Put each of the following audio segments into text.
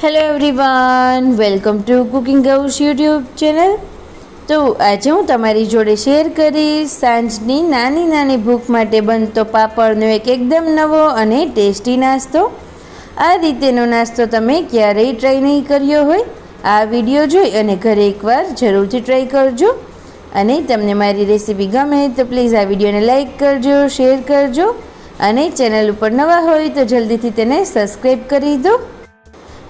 Hello everyone welcome to cooking house YouTube channel તો આજે હું તમારી જોડે શેર કરીશ સાંજની નાની નાની ભૂખ માટે બનતો પાપડનો એક એકદમ નવો અને ટેસ્ટી નાસ્તો. આ રીતેનો નાસ્તો તમે ક્યારેય ટ્રાય નહીં કર્યો હોય. આ વીડિયો જોઈ અને ઘરે એકવાર જરૂરથી ટ્રાય કરજો. અને તમને મારી રેસીપી ગમે તો પ્લીઝ આ વિડીયોને લાઇક કરજો શેર કરજો. અને ચેનલ ઉપર નવા હોય તો જલ્દીથી તેને સબસ્ક્રાઈબ કરી દો.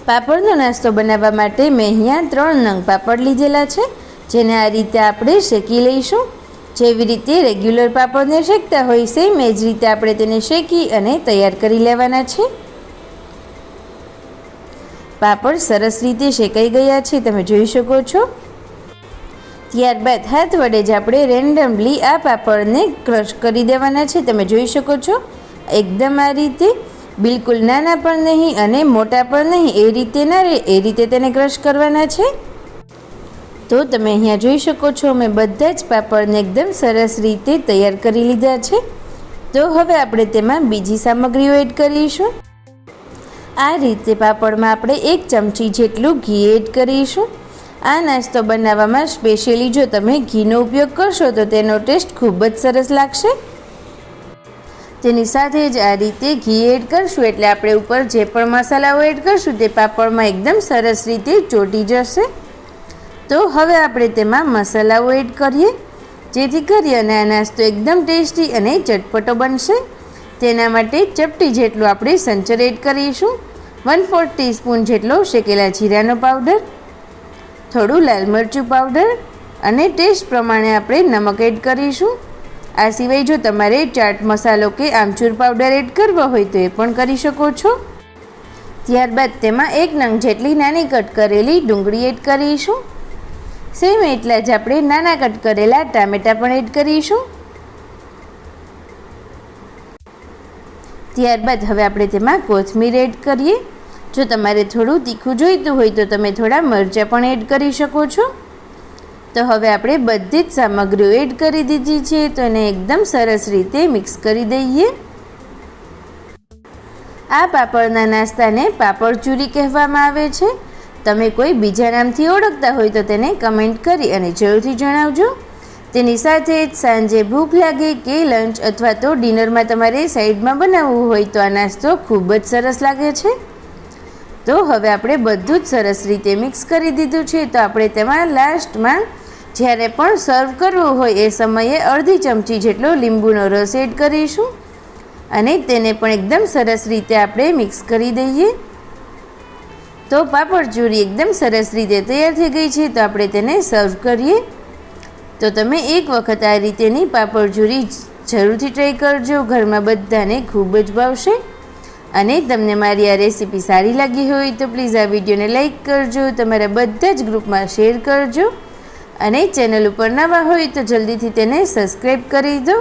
પાપડનો નાસ્તો બનાવવા માટે મેં અહીંયા ત્રણ નંગ પાપડ લીધેલા છે, જેને આ રીતે આપણે શેકી લઈશું. જેવી રીતે રેગ્યુલર પાપડને શેકતા હોય સેમ એ જ રીતે આપણે તેને શેકી અને તૈયાર કરી લેવાના છે. પાપડ સરસ રીતે શેકાઈ ગયા છે, તમે જોઈ શકો છો. ત્યારબાદ હાથ વડે જ આપણે રેન્ડમલી આ પાપડને ક્રશ કરી દેવાના છે, તમે જોઈ શકો છો. એકદમ આ રીતે બિલકુલ નાના પણ નહીં અને મોટા પણ નહીં, એ રીતે ના રહે, એ રીતે તેને ક્રશ કરવાના છે. તો તમે અહીંયા જોઈ શકો છો મેં બધા જ પાપડને એકદમ સરસ રીતે તૈયાર કરી લીધા છે. તો હવે આપણે તેમાં બીજી સામગ્રીઓ એડ કરીશું. આ રીતે પાપડમાં આપણે એક ચમચી જેટલું ઘી એડ કરીશું. આ નાસ્તો બનાવવામાં સ્પેશિયલી જો તમે ઘીનો ઉપયોગ કરશો તો તેનો ટેસ્ટ ખૂબ જ સરસ લાગશે. તેની સાથે જ આ રીતે ઘી એડ કરશું એટલે આપણે ઉપર જે પણ મસાલાઓ એડ કરશું તે પાપડમાં એકદમ સરસ રીતે ચોટી જશે. તો હવે આપણે તેમાં મસાલાઓ એડ કરીએ. જેથી કરી અને આ નાસ્તો એકદમ ટેસ્ટી અને ચટપટો બનશે. તેના માટે ચપટી જેટલું આપણે સંચર એડ કરીશું. વન ફોર્થ ટીસ્પૂન જેટલો શેકેલા જીરાનો પાવડર, થોડું લાલ મરચું પાવડર અને ટેસ્ટ પ્રમાણે આપણે નમક એડ કરીશું. આ સિવાય જો તમારે ચાટ મસાલો કે આમચૂર પાવડર એડ કરવો હોય તો એ પણ કરી શકો છો. ત્યારબાદ તેમાં એક નંગ જેટલી નાની કટ કરેલી ડુંગળી એડ કરીશું. સેમ એટલા જ આપણે નાના કટ કરેલા ટામેટાં પણ એડ કરીશું. ત્યારબાદ હવે આપણે તેમાં કોથમીર એડ કરીએ. જો તમારે થોડું તીખું જોઈતું હોય તો તમે થોડા મરચાં પણ એડ કરી શકો છો. તો હવે આપણે બધી જ સામગ્રીઓ એડ કરી દીધી છે, તો એને એકદમ સરસ રીતે મિક્સ કરી દઈએ. આ પાપડના નાસ્તાને પાપડ ચૂરી કહેવામાં આવે છે. તમે કોઈ બીજા નામથી ઓળખતા હોય તો તેને કમેન્ટ કરી અને જરૂરથી જણાવજો. તેની સાથે જ સાંજે ભૂખ લાગે કે લંચ અથવા તો ડિનરમાં તમારે સાઈડમાં બનાવવું હોય તો આ નાસ્તો ખૂબ જ સરસ લાગે છે. તો હવે આપણે બધું જ સરસ રીતે મિક્સ કરી દીધું છે. તો આપણે તેમાં લાસ્ટમાં જ્યારે પણ સર્વ કરવું હોય એ સમયે અડધી ચમચી જેટલો લીંબુનો રસ એડ કરીશું. અને તેને પણ એકદમ સરસ રીતે આપણે મિક્સ કરી દઈએ. તો પાપડ ચૂરી એકદમ સરસ રીતે તૈયાર થઈ ગઈ છે. તો આપણે તેને સર્વ કરીએ. તો તમે એક વખત આ રીતેની પાપડ ચૂરી જરૂરથી ટ્રાય કરજો. ઘરમાં બધાને ખૂબ જ ભાવશે. અને તમને મારી આ રેસીપી સારી લાગી હોય તો પ્લીઝ આ વિડીયોને લાઇક કરજો, તમારા બધા જ ગ્રુપમાં શેર કરજો અને ચેનલ ઉપર નવા હોય તો જલ્દીથી તેને સબસ્ક્રાઈબ કરી દો.